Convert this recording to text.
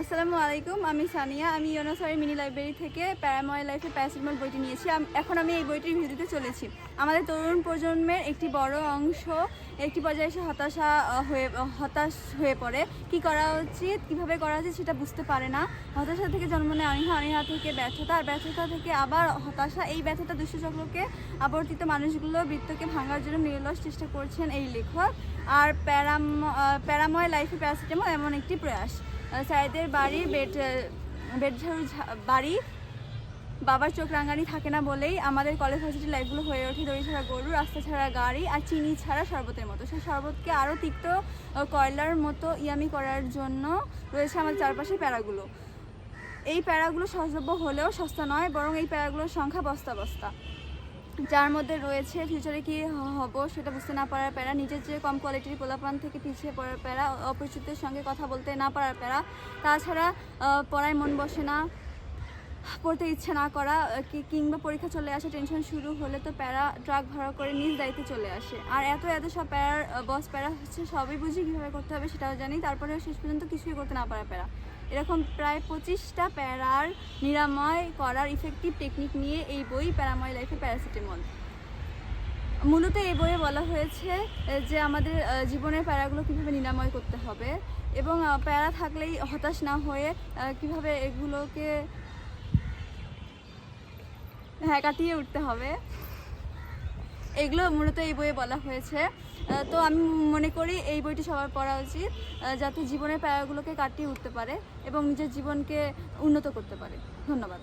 আসসালামু আলাইকুম, আমি সানিয়া। আমি ইউনোসারি মিনি লাইব্রেরি থেকে প্যারাময় লাইফে প্যারাসিটামল বইটি নিয়েছি। এখন আমি এই বইটির দিতে চলেছি। আমাদের তরুণ প্রজন্মের একটি বড় অংশ একটি পর্যায়ে এসে হতাশা হয়ে, হতাশ হয়ে পড়ে। কি করা উচিত, কীভাবে করা উচিত সেটা বুঝতে পারে না। হতাশা থেকে জন্ম নেয় অনীহা অনীহা থেকে ব্যর্থতা, আর ব্যর্থতা থেকে আবার হতাশা। এই ব্যর্থতা দুষ্টচক্রকে আবর্তিত মানুষগুলো বৃত্তকে ভাঙার জন্য নিরলস চেষ্টা করছেন এই লেখক। আর প্যারাম প্যারাময় লাইফে প্যারাসিটামল এমন একটি প্রয়াস। আহ, সাইদের বাড়ি বেড বেড ঝাড়ু ঝা- বাড়ি বাবার চোখ রাঙানি থাকে না বলেই আমাদের কলেজ ভার্সিটি লাইফগুলো হয়ে ওঠে দড়ি ছাড়া গরু রাস্তা ছাড়া গাড়ি আর চিনি ছাড়া শরবতের মতো। সেই শরবতকে আরও তিক্ত কয়লার মতো ইয়ামি করার জন্য রয়েছে আমাদের চারপাশে প্যারাগুলো। এই প্যারাগুলো সহজলভ্য হলেও সস্তা নয় বরং এই প্যারাগুলোর সংখ্যা বস্তা বস্তা। যার মধ্যে রয়েছে ফিউচারে কি হব সেটা বুঝতে না পারার প্যারা, নিজের যে কম কোয়ালিটির পোলাপান থেকে পিছিয়ে পড়ার প্যারা অপরিচিতের সঙ্গে কথা বলতে না পারার প্যারা, তাছাড়া পড়ায় মন বসে না, পড়তে ইচ্ছে না করা কিংবা পরীক্ষা চলে আসে টেনশন শুরু হলে তো প্যারা ট্রাক ভাড়া করে নিজ দায়িত্বে চলে আসে। আর এত এত সব প্যারার বস প্যারা হচ্ছে সবই বুঝি কীভাবে করতে হবে সেটাও জানি তারপরে শেষ পর্যন্ত কিছুই করতে না পারা প্যারা। এরকম প্রায় পঁচিশটা প্যারার নিরাময় করার ইফেক্টিভ টেকনিক নিয়ে এই বই প্যারাময় লাইফে প্যারাসিটামল মূলত এই বইয়ে বলা হয়েছে যে আমাদের জীবনের প্যারাগুলো কীভাবে নিরাময় করতে হবে এবং প্যারা থাকলেই হতাশ না হয়ে কীভাবে এগুলোকে হ্যাঁ কাটিয়ে উঠতে হবে। এগুলো মূলত এই বইয়ে বলা হয়েছে। তো আমি মনে করি এই বইটি সবার পড়া উচিত যাতে জীবনের প্যারাগুলোকে কাটিয়ে উঠতে পারে এবং নিজের জীবনকে উন্নত করতে পারে। ধন্যবাদ।